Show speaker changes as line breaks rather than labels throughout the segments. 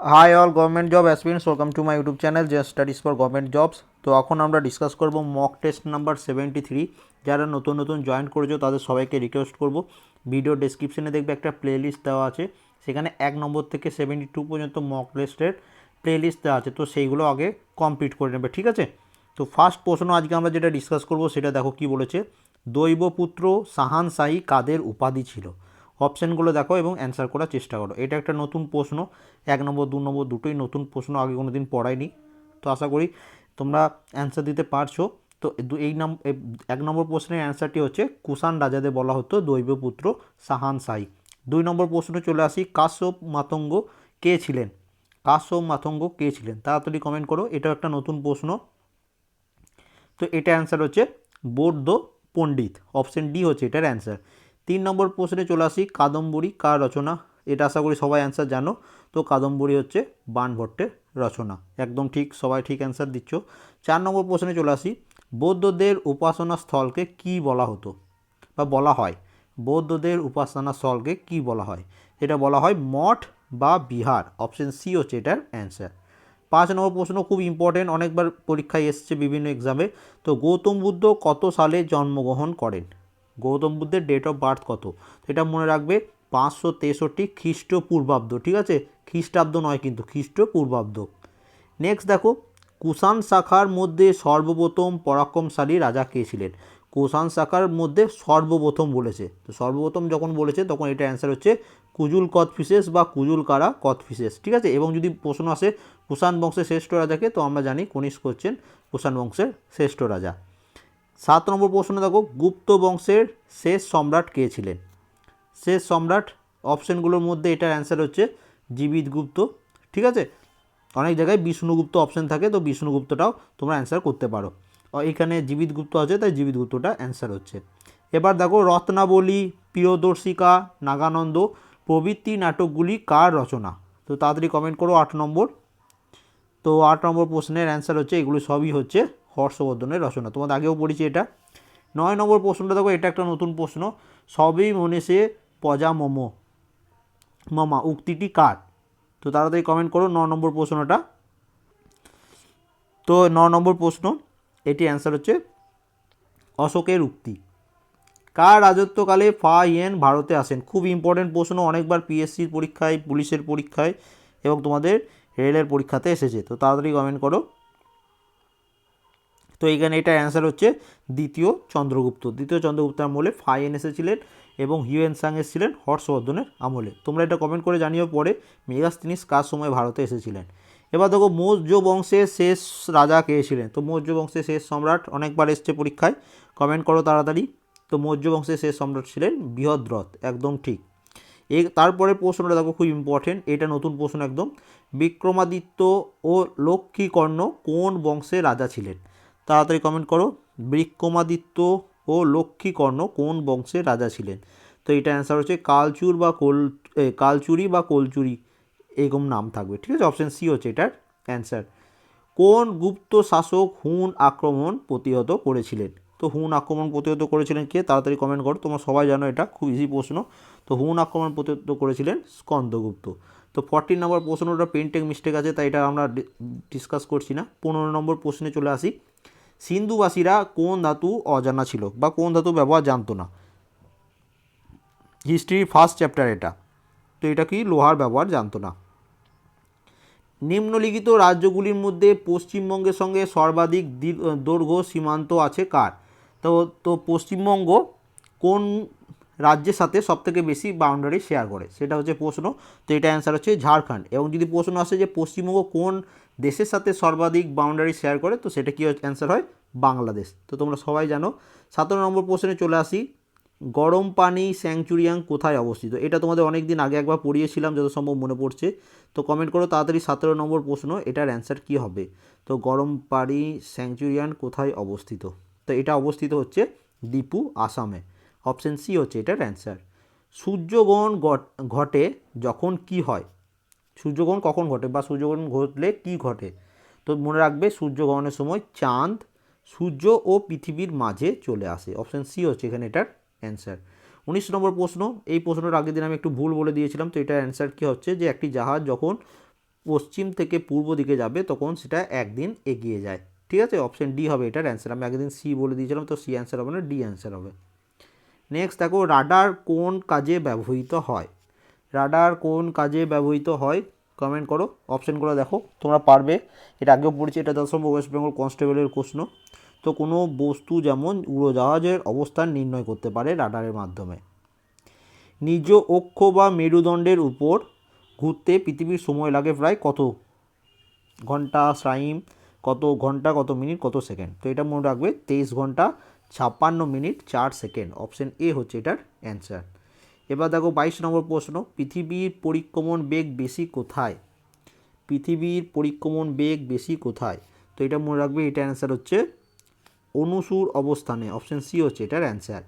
Hi all government job aspirants welcome to my YouTube channel যে studies for government jobs তো এখন আমরা discuss করব mock test number seventy three যারা নতুন নতুন জয়েন করেছ, তাদের সবাইকে রিকোয়েস্ট করব। ভিডিও ডেসক্রিপশনে দেখবে একটা প্লে লিস্ট দেওয়া আছে। সেখানে এক নম্বর থেকে সেভেন্টি টু পর্যন্ত মক টেস্টের প্লে লিস্ট দেওয়া আছে। তো সেইগুলো আগে কমপ্লিট করে নেবে, ঠিক আছে? তো ফার্স্ট প্রশ্ন আজকে আমরা যেটা ডিসকাস করব, সেটা দেখো কি বলেছে। দৈবপুত্র সাহান সাই কাদের উপাধি ছিল? অপশানগুলো দেখো এবং অ্যান্সার করার চেষ্টা করো। এটা একটা নতুন প্রশ্ন, এক নম্বর, দু নম্বর দুটোই নতুন প্রশ্ন, আগে কোনো দিন পড়াইনি। তো আশা করি তোমরা অ্যান্সার দিতে পারছ। তো এই নাম এক নম্বর প্রশ্নের অ্যান্সারটি হচ্ছে, কুষাণ রাজাদের বলা হতো দৈবপুত্র সাহান সাই। দুই নম্বর প্রশ্ন চলে আসি, কাশ্যপ মাতঙ্গ কে ছিলেন? কাশ্যপ মাতঙ্গ কে ছিলেন? তাড়াতাড়ি কমেন্ট করো এটা একটা নতুন প্রশ্ন। তো এটা অ্যান্সার হচ্ছে বৌদ্ধ পণ্ডিত অপশন ডি হচ্ছে এটার অ্যান্সার। তিন নম্বর প্রশ্নে চলে আসি, কাদম্বরী কার রচনা? এটা আশা করি সবাই অ্যান্সার জানো। তো কাদম্বরী হচ্ছে বাণভট্টের রচনা। একদম ঠিক, সবাই ঠিক অ্যান্সার দিচ্ছ। চার নম্বর প্রশ্নে চলে আসি, বৌদ্ধদের উপাসনা স্থলকে কি বলা হতো? বা বলা হয়, বৌদ্ধদের উপাসনা স্থলকে কি বলা হয়? এটা বলা হয় মঠ বা বিহার অপশন সি হচ্ছে এটার অ্যান্সার পাঁচ নম্বর প্রশ্ন খুব ইম্পর্টেন্ট অনেকবার পরীক্ষায় এসছে বিভিন্ন এক্সামে তো গৌতম বুদ্ধ কত সালে জন্মগ্রহণ করেন? গৌতম বুদ্ধের ডেট অফ বার্থ কত? এটা মনে রাখবে পাঁচশো তেষট্টি খ্রিস্টপূর্বাব্দ, ঠিক আছে? খ্রিস্টাব্দ নয় কিন্তু, খ্রিস্টপূর্বাব্দ। নেক্সট দেখো, কুষাণ শাখার মধ্যে সর্বপ্রথম পরাক্রমশালী রাজা কে ছিলেন? কুষাণ শাখার মধ্যে সর্বপ্রথম বলেছে। তো সর্বপ্রথম যখন বলেছে, তখন এটা অ্যান্সার হচ্ছে কুজুল কথফিসেস বা কুজুল কারা কথফিসেস ঠিক আছে? এবং যদি প্রশ্ন আসে কুষাণ বংশের শ্রেষ্ঠ রাজাকে, তো আমরা জানি কনিষ্ক হচ্ছেন কুষাণ বংশের শ্রেষ্ঠ রাজা। সাত নম্বর প্রশ্ন দেখো, গুপ্ত বংশের শেষ সম্রাট কে ছিলেন? শেষ সম্রাট অপশানগুলোর মধ্যে এটার অ্যান্সার হচ্ছে জীবিত গুপ্ত, ঠিক আছে? অনেক জায়গায় বিষ্ণুগুপ্ত অপশান থাকে, তো বিষ্ণুগুপ্তটাও তোমরা অ্যান্সার করতে পারো। এখানে জীবিত গুপ্ত আছে, তাই জীবিত গুপ্তটা অ্যান্সার হচ্ছে। এবার দেখো, রত্নাবলী, প্রিয়দর্শিকা, নাগানন্দ প্রভৃতি নাটকগুলি কার রচনা? তো তাড়াতাড়ি কমেন্ট করো, আট নম্বর। তো আট নম্বর প্রশ্নের অ্যান্সার হচ্ছে, এগুলো সবই হচ্ছে হর্ষবর্ধনের রচনা। তোমাদের আগেও পড়েছি এটা। নয় নম্বর প্রশ্নটা দেখো, এটা একটা নতুন প্রশ্ন। সবই মনে সে পজা মোমো। মামা, উক্তিটি কার? তো তাড়াতাড়ি কমেন্ট করো ন নম্বর প্রশ্নটা। তো ন নম্বর প্রশ্ন, এটি অ্যান্সার হচ্ছে অশোকের উক্তি। কার রাজত্বকালে ফা ইয়েন ভারতে আসেন? খুব ইম্পর্টেন্ট প্রশ্ন, অনেকবার পিএসসির পরীক্ষায়, পুলিশের পরীক্ষায় এবং তোমাদের রেলের পরীক্ষাতে এসেছে। তো তাড়াতাড়ি কমেন্ট করো। তো এইখানে এটা অ্যান্সার হচ্ছে দ্বিতীয় চন্দ্রগুপ্ত। দ্বিতীয় চন্দ্রগুপ্তের আমলে ফাইন এসেছিলেন এবং হিউয়েন সাং এসেছিলেন হর্ষবর্ধনের আমলে। তোমরা এটা কমেন্ট করে জানিও পরে মেগাস্তিনিস কার সময় ভারতে এসেছিলেন। এবার দেখো মৌর্য বংশের শেষ রাজা কে ছিলেন? তো মৌর্য বংশের শেষ সম্রাট অনেকবার এসছে পরীক্ষায় কমেন্ট করো তাড়াতাড়ি। তো মৌর্য বংশের শেষ সম্রাট ছিলেন বৃহদ্রথ, একদম ঠিক। এই তারপরে প্রশ্নটা দেখো খুব ইম্পর্টেন্ট এটা নতুন প্রশ্ন একদম। বিক্রমাদিত্য ও লক্ষ্মীকর্ণ কোন বংশের রাজা ছিলেন? তাড়াতাড়ি কমেন্ট করো। বিক্রমাদিত্য ও লক্ষ্মীকর্ণ কোন বংশের রাজা ছিলেন? তো এটা অ্যান্সার হচ্ছে কালচুর বা কোল কালচুরি বা কোলচুরি, এরকম নাম থাকবে, ঠিক আছে? অপশান সি হচ্ছে এটার অ্যান্সার কোন গুপ্ত শাসক হুন আক্রমণ প্রতিহত করেছিলেন? তো হুন আক্রমণ প্রতিহত করেছিলেন কে? তাড়াতাড়ি কমেন্ট করো, তোমরা সবাই জানো এটা, খুব ইজি প্রশ্ন। তো হুন আক্রমণ প্রতিহত করেছিলেন স্কন্দগুপ্ত। তো ফর্টিন নম্বর প্রশ্নটা পেন্টেক মিস্টেক আছে, তাই এটা আমরা ডিসকাস করছি না। পনেরো নম্বর প্রশ্নে চলে আসি। সিন্ধুবাসীরা কোন ধাতু অজানা ছিল বা কোন ধাতু ব্যবহার জানতো না? হিস্ট্রির ফার্স্ট চ্যাপ্টার এটা। তো এটা কি লোহার ব্যবহার জানতো না? নিম্নলিখিত রাজ্যগুলির মধ্যে পশ্চিমবঙ্গের সঙ্গে সর্বাধিক দীর্ঘ দৈর্ঘ্য সীমান্ত আছে কার? তো তো পশ্চিমবঙ্গ কোন রাজ্যের সাথে সবথেকে বেশি বাউন্ডারি শেয়ার করে। সেটা হচ্ছে প্রশ্ন। তো এটা অ্যান্সার হচ্ছে ঝাড়খণ্ড। এবং যদি প্রশ্ন আসে যে পশ্চিমবঙ্গ কোন দেশের সাথে সর্বাধিক বাউন্ডারি শেয়ার করে, তো সেটা কি অ্যান্সার হয় বাংলাদেশ। তো তোমরা সবাই জানো। সতেরো নম্বর প্রশ্নে চলে আসি। গরম পানি স্যাংচুরিয়াং কোথায় অবস্থিত? এটা তোমাদের অনেক দিন আগে একবার পড়িয়েছিলাম, যত সম্ভব মনে পড়ছে। তো কমেন্ট করো তাড়াতাড়ি সতেরো নম্বর প্রশ্ন, এটার অ্যান্সার কী হবে? তো গরম পানি স্যাংচুরিয়ান কোথায় অবস্থিত? তো এটা অবস্থিত হচ্ছে দীপু, আসামে। অপশন সি হচ্ছে এটার অ্যান্সার। সূর্যগ্রহণ ঘট- যখন কি হয়? সূর্যগ্রহণ কখন ঘটে বা সূর্যগ্রহণ ঘটলে কি ঘটে? তো মনে রাখবে সূর্যগ্রহণের সময় চাঁদ, সূর্য ও পৃথিবীর মাঝে চলে আসে। অপশন সি হচ্ছে এখানে এটার অ্যান্সার। উনিশ নম্বর প্রশ্ন, এই প্রশ্নটার আগের দিন আমি একটু ভুল বলে দিয়েছিলাম, তো এটার অ্যান্সার কী হচ্ছে যে একটি জাহাজ যখন পশ্চিম থেকে পূর্ব দিকে যাবে তখন সেটা একদিন এগিয়ে যায়। ঠিক আছে? অপশন ডি হবে এটার অ্যান্সার। আমি একদিন সি বলে দিয়েছিলাম, তো সি অ্যান্সার হবে না, ডি অ্যান্সার হবে। নেক্সট দেখো রাডার কোন কাজে ব্যবহৃত হয়? রাডার কোন কাজে ব্যবহৃত হয়? কমেন্ট করো অপশানগুলো দেখো, তোমরা পারবে। এটা আগেও পড়েছি, এটা দশম ওয়েস্ট বেঙ্গল কনস্টেবলের প্রশ্ন। তো কোনো বস্তু যেমন উড়োজাহাজের অবস্থান নির্ণয় করতে পারে রাডারের মাধ্যমে। নিজ অক্ষ বা মেরুদণ্ডের উপর ঘুরতে পৃথিবীর সময় লাগে প্রায় কত ঘণ্টা টাইম কত ঘণ্টা, কত মিনিট, কত সেকেন্ড? তো এটা মনে রাখবে, তেইশ ঘণ্টা ছাপ্পান্ন মিনিট চার সেকেন্ড। অপশন এ হচ্ছে এটার অ্যান্সার। এবার দেখো বাইশ নম্বর প্রশ্ন, পৃথিবীর পরিক্রমণ বেগ বেশি কোথায়? পৃথিবীর পরিক্রমণ বেগ বেশি কোথায়? তো এটা মনে রাখবে এটার অ্যান্সার হচ্ছে অনুসুর অবস্থানে। অপশন সি হচ্ছে এটার অ্যান্সার।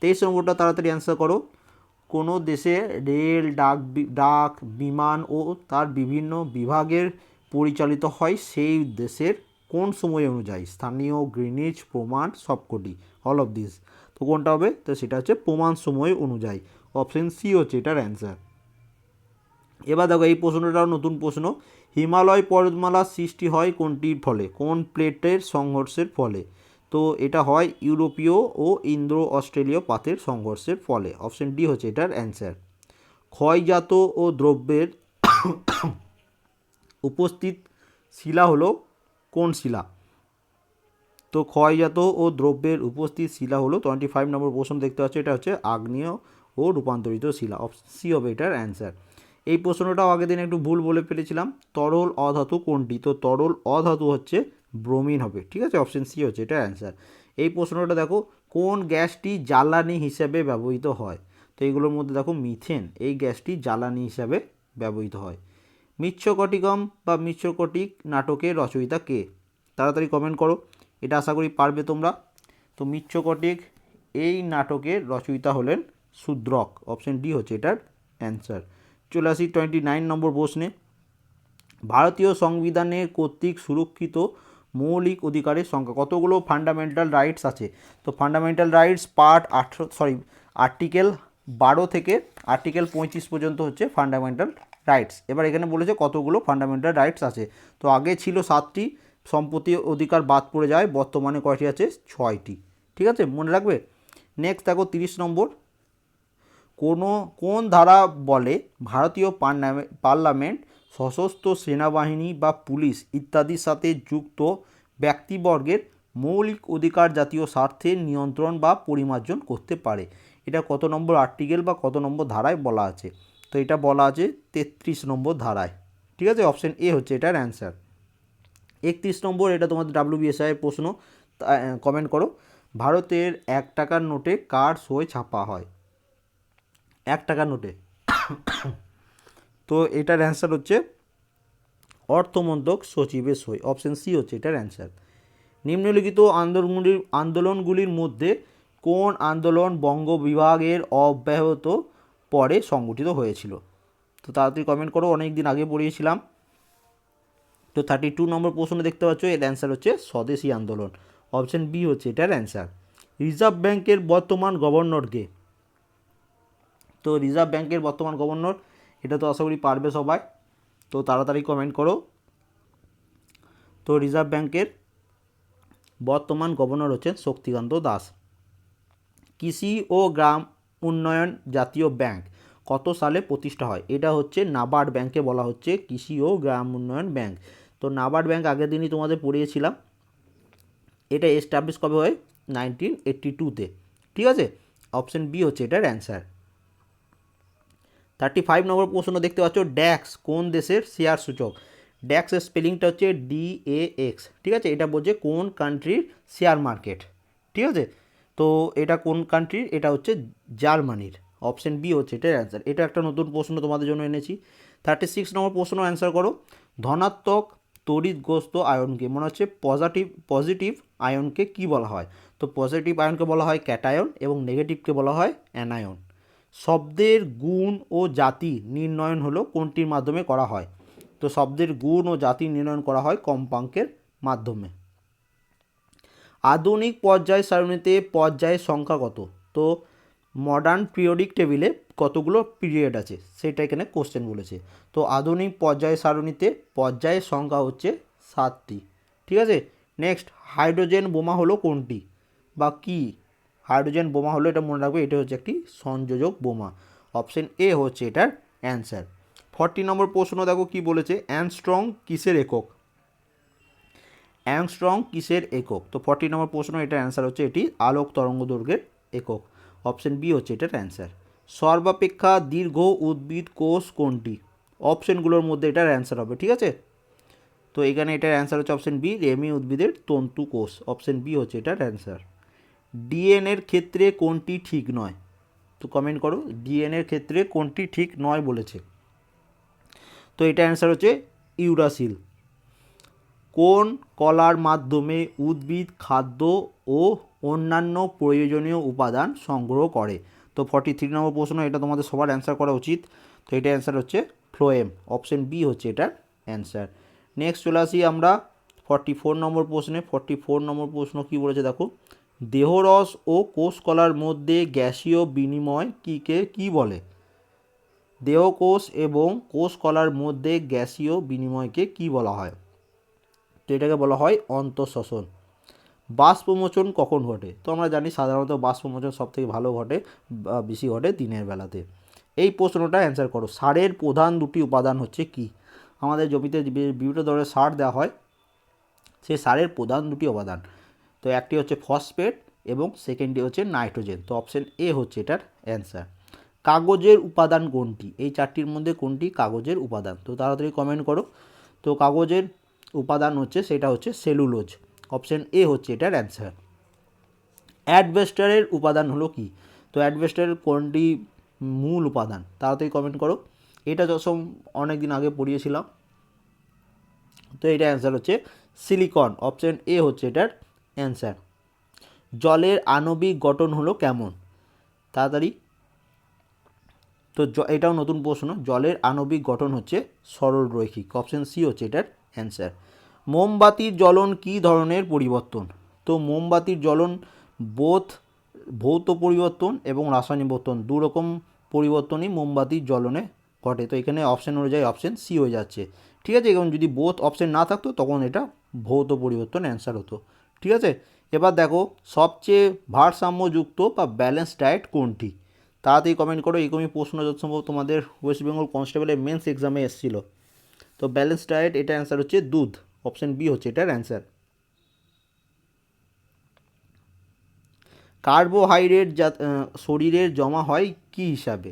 তেইশ নম্বরটা তাড়াতাড়ি অ্যান্সার করো। কোনো দেশে রেল, ডাক ডাক, বিমান ও তার বিভিন্ন বিভাগের পরিচালিত হয়, সেই দেশের কোন সময় অনুযায়ী স্থানীয় গ্রিনিচ প্রমাণ সবকটি অল অফ দিস তো কোনটা হবে? তো সেটা হচ্ছে প্রমাণ সময় অনুযায়ী অপশন সি হচ্ছে এটার অ্যান্সার এবার দেখো এই প্রশ্নটাও নতুন প্রশ্ন, হিমালয় পর্বতমালা সৃষ্টি হয় কোনটির ফলে? কোন প্লেটের সংঘর্ষের ফলে? তো এটা হয় ইউরোপীয় ও ইন্দ্রো অস্ট্রেলীয় পাতের সংঘর্ষের ফলে অপশন ডি হচ্ছে এটার অ্যান্সার ক্ষয়জাত ও দ্রব্যের উপস্থিত শিলা হলো কোন শিলা? তো ক্ষয়জাত ও দ্রব্যের উপস্থিত শিলা হলো টোয়েন্টি ফাইভ নম্বর প্রশ্ন দেখতে পাচ্ছ, এটা হচ্ছে আগ্নেয় ও রূপান্তরিত শিলা। সি হবে এটার অ্যান্সার এই প্রশ্নটাও আগের দিন একটু ভুল বলে ফেলেছিলাম। তরল অধাতু কোনটি? তো তরল অধাতু হচ্ছে ব্রোমিন হবে, ঠিক আছে? অপশন সি হচ্ছে এটা অ্যান্সার এই প্রশ্নটা দেখো, কোন গ্যাসটি জ্বালানি হিসাবে ব্যবহৃত হয়? তো এইগুলোর মধ্যে দেখো মিথেন এই গ্যাসটি জ্বালানি হিসাবে ব্যবহৃত হয়। মিচ্ছকটিকম বা মিচ্ছকটিক নাটকের রচয়িতা কে? তাড়াতাড়ি কমেন্ট করো। এটা আশা করি পারবে তোমরা। তো মিচ্ছকটিক এই নাটকের রচয়িতা হলেন শূদ্রক অপশন ডি হচ্ছে এটার অ্যান্সার চলে আসি টোয়েন্টি নাইন নম্বর প্রশ্নে। ভারতীয় সংবিধানে কর্তৃক সুরক্ষিত মৌলিক অধিকারের সংখ্যা। কতগুলো ফান্ডামেন্টাল রাইটস আছে? তো ফান্ডামেন্টাল রাইটস পার্ট আঠেরো সরি আর্টিকেল বারো থেকে আর্টিকেল পঁয়ত্রিশ পর্যন্ত হচ্ছে ফান্ডামেন্টাল রাইটস এবার এখানে বলেছে কতগুলো ফান্ডামেন্টাল রাইটস আছে। তো আগে ছিল সাতটি, সম্পত্তি অধিকার বাদ পড়ে যায়, বর্তমানে কয়টি আছে? ছয়টি। ঠিক আছে? মনে রাখবে? নেক্সট দেখো তিরিশ নম্বর। কোনো, কোন ধারা বলে ভারতীয় পার্লামে- পার্লামেন্ট, সশস্ত্র সেনাবাহিনী বা পুলিশ ইত্যাদির সাথে যুক্ত ব্যক্তিবর্গের মৌলিক অধিকার জাতীয় স্বার্থে নিয়ন্ত্রণ বা পরিমার্জন করতে পারে। এটা কত নম্বর আর্টিকেল বা কত নম্বর ধারায় বলা আছে? তো এটা বলা আছে তেত্রিশ নম্বর ধারায়। ঠিক আছে? অপশন এ হচ্ছে এটার অ্যান্সার একত্রিশ নম্বর, এটা তোমাদের ডাব্লিউবিএসআই প্রশ্ন। কমেন্ট করো। ভারতের এক টাকার নোটে কার সই ছাপা হয়? এক টাকার নোটে। তো এটার অ্যান্সার হচ্ছে অর্থমন্ত্রক সচিবের সই। অপশন সি হচ্ছে এটার অ্যান্সার নিম্নলিখিত আন্দোলনগুলির আন্দোলনগুলির মধ্যে কোন আন্দোলন বঙ্গ বিভাগের অব্যাহত পরে সংগঠিত হয়েছিল। তো তাড়াতাড়ি কমেন্ট করো অনেক দিন আগে পড়িয়েছিলাম। তো থার্টি টু নম্বর প্রশ্ন দেখতে পাচ্ছ, এর অ্যান্সার হচ্ছে স্বদেশী আন্দোলন। অপশন বি হচ্ছে এটার অ্যান্সার রিজার্ভ ব্যাংকের বর্তমান গভর্নরকে। তো রিজার্ভ ব্যাংকের বর্তমান গভর্নর, এটা তো আশা করি পারবে সবাই। তো তাড়াতাড়ি কমেন্ট করো। তো রিজার্ভ ব্যাংকের বর্তমান গভর্নর হচ্ছেন শক্তিকান্ত দাস। কৃষি ও গ্রাম উন্নয়ন জাতীয় ব্যাংক কত সালে প্রতিষ্ঠা হয়? এটা হচ্ছে নাবার্ড ব্যাংকে বলা হচ্ছে কৃষি ও গ্রাম উন্নয়ন ব্যাংক। তো নাবার্ড ব্যাংক আগের দিনই তোমাদের পড়িয়েছিলাম। এটা এস্টাবলিশ কবে হয়? নাইনটিন এইট্টি টুতে। ঠিক আছে? অপশন বি হচ্ছে এটার অ্যান্সার। থার্টি ফাইভ নম্বর প্রশ্ন দেখতে পাচ্ছ, ড্যাক্স কোন দেশের শেয়ার সূচক? ড্যাক্সের স্পেলিংটা হচ্ছে ডি এ এক্স। ঠিক আছে? এটা বলছে কোন কান্ট্রির শেয়ার মার্কেট? ঠিক আছে? তো এটা কোন কান্ট্রির এটা হচ্ছে জার্মানির। অপশন বি হচ্ছে এটার অ্যান্সার এটা একটা নতুন প্রশ্ন তোমাদের জন্য এনেছি। থার্টি সিক্স নম্বর প্রশ্ন অ্যান্সার করো। ধনাত্মক তড়িৎগ্রস্ত আয়নকে, মনে হচ্ছে পজিটিভ পজিটিভ আয়নকে কি বলা হয়? তো পজিটিভ আয়নকে বলা হয় ক্যাটায়ন এবং নেগেটিভকে বলা হয় অ্যানায়ন শব্দের গুণ ও জাতি নির্ণয়ন হলো কোনটির মাধ্যমে করা হয়? তো শব্দের গুণ ও জাতি নির্ণয়ন করা হয় কম্পাঙ্কের মাধ্যমে। আধুনিক পর্যায় সারণীতে পর্যায়ের সংখ্যা কত? তো মডার্ন পিরিয়ডিক টেবিলে কতগুলো পিরিয়ড আছে? সেটা এখানে কোশ্চেন বলেছে। তো আধুনিক পর্যায় সারণীতে পর্যায়ের সংখ্যা হচ্ছে সাতটি। ঠিক আছে? নেক্সট হাইড্রোজেন বোমা হলো কোনটি? বা কি? হাইড্রোজেন বোমা হলো, এটা মনে রাখবে, এটা হচ্ছে একটি সংযোজক বোমা। অপশন এ হচ্ছে এটার অ্যান্সার ফর্টি নম্বর প্রশ্ন দেখো কি বলেছে? অ্যানস্ট্রং কিসের একক? অ্যাংস্ট্রং কিসের একক? তো ফর্টি নম্বর প্রশ্ন এটার অ্যান্সার হচ্ছে এটি আলোক তরঙ্গ দৈর্ঘ্যের একক। অপশন বি হচ্ছে এটার অ্যান্সার সর্বাপেক্ষা দীর্ঘ উদ্ভিদ কোষ কোনটি? অপশনগুলোর মধ্যে এটার অ্যান্সার হবে, ঠিক আছে? তো এখানে এটার অ্যান্সার হচ্ছে অপশন বি রেমি উদ্ভিদের তন্তু কোষ। অপশন বি হচ্ছে এটার অ্যান্সার ডিএনএর ক্ষেত্রে কোনটি ঠিক নয়? তো কমেন্ট করো ডিএনএর ক্ষেত্রে কোনটি ঠিক নয় বলেছে? তো এটা অ্যান্সার হচ্ছে ইউরাসিল। কোন কলার মাধ্যমে উদ্ভিদ, খাদ্য ও অন্যান্য প্রয়োজনীয় উপাদান সংগ্রহ করে? তো ফর্টি থ্রি নম্বর প্রশ্ন, এটা তোমাদের সবার অ্যান্সার করা উচিত। তো এটা অ্যান্সার হচ্ছে ফ্লোয়েম অপশন বি হচ্ছে এটার অ্যান্সার নেক্সট চলে আসি আমরা ফর্টি ফোর নম্বর প্রশ্নে। ফর্টি ফোর নম্বর প্রশ্ন কী বলেছে দেখো? দেহরস ও কোষ কলার মধ্যে গ্যাসীয় বিনিময় কীকে কী বলে? দেহকোষ এবং কোষ কলার মধ্যে গ্যাসীয় বিনিময়কে কী বলা হয়? তো এটাকে বলা হয় অন্তঃশ্বসন। বাষ্পমোচন কখন ঘটে? তো আমরা জানি সাধারণত বাষ্পমোচন সব থেকে ভালো ঘটে বেশি ঘটে দিনের বেলাতে। এই প্রশ্নটা অ্যান্সার করো। সারের প্রধান দুটি উপাদান হচ্ছে কি? আমাদের জমিতে বিভিন্ন ধরনের সার দেওয়া হয়, সেই সারের প্রধান দুটি উপাদান। তো একটি হচ্ছে ফসফেট এবং সেকেন্ডটি হচ্ছে নাইট্রোজেন। তো অপশন এ হচ্ছে এটার অ্যান্সার কাগজের উপাদান কোনটি? এই চারটির মধ্যে কোনটি কাগজের উপাদান? তো তাড়াতাড়ি কমেন্ট করো। তো কাগজের উপাদান হচ্ছে, সেটা হচ্ছে সেলুলোজ। অপশন এ হচ্ছে এটার অ্যান্সার অ্যাডভেস্টারের উপাদান হলো কি? তো অ্যাডভেস্টারের কোনটি মূল উপাদান, তাড়াতাড়ি কমেন্ট করো। এটা যখন অনেক দিন আগে পড়িয়েছিলাম। তো এটা অ্যান্সার হচ্ছে সিলিকন অপশন এ হচ্ছে এটার অ্যান্সার জলের আণবিক গঠন হলো কেমন? তাড়াতাড়ি। তো এটাও নতুন প্রশ্ন। জলের আণবিক গঠন হচ্ছে সরল রৈখিক অপশন সি হচ্ছে এটার অ্যান্সার মোমবাতির জ্বলন কী ধরনের পরিবর্তন? তো মোমবাতির জ্বলন বোধ, ভৌত পরিবর্তন এবং রাসায়নিক পরিবর্তন, দু রকম পরিবর্তনই মোমবাতির জ্বলনে ঘটে। তো এখানে অপশন অনুযায়ী অপশন সি হয়ে যাচ্ছে। ঠিক আছে? এবং যদি বোথ অপশন না থাকতো, তখন এটা ভৌত পরিবর্তন অ্যান্সার হতো। ঠিক আছে? এবার দেখো, সবচেয়ে ভারসাম্যযুক্ত বা ব্যালেন্স ডায়েট কোনটি? তাড়াতাড়ি কমেন্ট করো। এরকমই প্রশ্ন যত সম্ভব তোমাদের ওয়েস্ট বেঙ্গল কনস্টেবলের মেন্স এক্সামে এসেছিল। তো ব্যালেন্স ডায়েট এটা অ্যান্সার হচ্ছে দুধ। অপশন বি হচ্ছে এটার অ্যান্সার কার্বোহাইড্রেট যা শরীরে জমা হয় কি হিসাবে?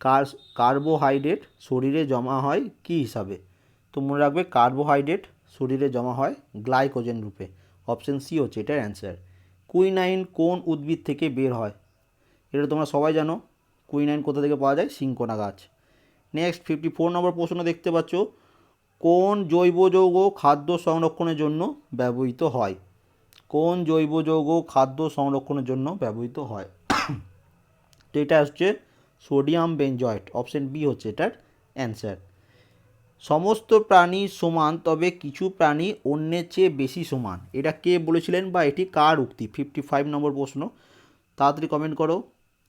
কার কার্বোহাইড্রেট শরীরে জমা হয় কি হিসাবে? তো মনে রাখবে কার্বোহাইড্রেট শরীরে জমা হয় গ্লাইকোজেন রূপে। অপশন সি হচ্ছে এটার অ্যান্সার কুইনাইন কোন উদ্ভিদ থেকে বের হয়? এটা তোমরা সবাই জানো। কুইনাইন কোথা থেকে পাওয়া যায়? সিঙ্কোনা গাছ। নেক্সট ফিফটি ফোর নম্বর প্রশ্ন দেখতে পাচ্ছ। কোন জৈব যৌগ খাদ্য সংরক্ষণের জন্য ব্যবহৃত হয়? কোন জৈব যৌগ খাদ্য সংরক্ষণের জন্য ব্যবহৃত হয়? তো এটা হচ্ছে সোডিয়াম বেঞ্জয়েট অপশন বি হচ্ছে এটার অ্যান্সার। সমস্ত প্রাণী সমান, তবে কিছু প্রাণী অন্যের চেয়ে বেশি সমান। এটা কে বলেছিলেন বা এটি কার উক্তি? ফিফটি ফাইভ নম্বর প্রশ্ন। তাড়াতাড়ি কমেন্ট করো।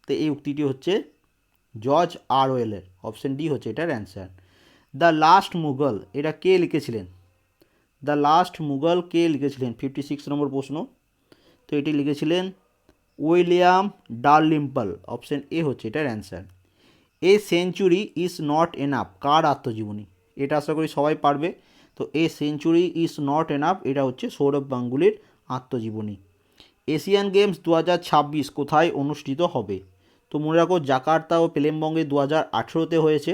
তো এই উক্তিটি হচ্ছে জর্জ আর ওয়েলের, অপশন ডি হচ্ছে এটার অ্যান্সার। দ্য লাস্ট মুঘল, এটা কে লিখেছিলেন? দ্য লাস্ট মুঘল কে লিখেছিলেন? ফিফটি সিক্স নম্বর প্রশ্ন। তো এটি লিখেছিলেন উইলিয়াম ডারলিম্পল অপশন এ হচ্ছে এটার answer A century is not enough কার আত্মজীবনী? এটা আশা করি সবাই পারবে। তো A century is not enough এটা হচ্ছে সৌরভ গাঙ্গুলির আত্মজীবনী। এশিয়ান গেমস দু হাজার ছাব্বিশ কোথায় অনুষ্ঠিত হবে? তো মনে রাখো, জাকার্তা ও পেলেমবঙ্গে দু হাজার আঠেরোতে হয়েছে।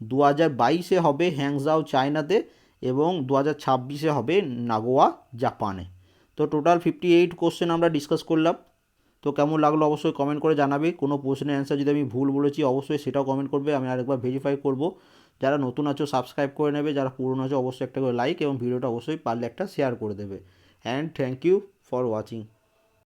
দু হাজার বাইশে হবে হ্যাংজাও চায়নাতে এবং দু হাজার ছাব্বিশে হবে নাগোয়া জাপানে। তো টোটাল ফিফটি এইট কোশ্চেন আমরা ডিসকাস করলাম। তো কেমন লাগল অবশ্যই কমেন্ট করে জানাবে। কোনো প্রশ্নের অ্যান্সার যদি আমি ভুল বলেছি, অবশ্যই সেটাও কমেন্ট করবে। আমি আরেকবার ভেরিফাই করব। যারা নতুন আছো সাবস্ক্রাইব করে নেবে। যারা পুরনো আছো, অবশ্যই একটা করে লাইক এবং ভিডিওটা অবশ্যই পারলে একটা শেয়ার করে দেবে। And thank you for watching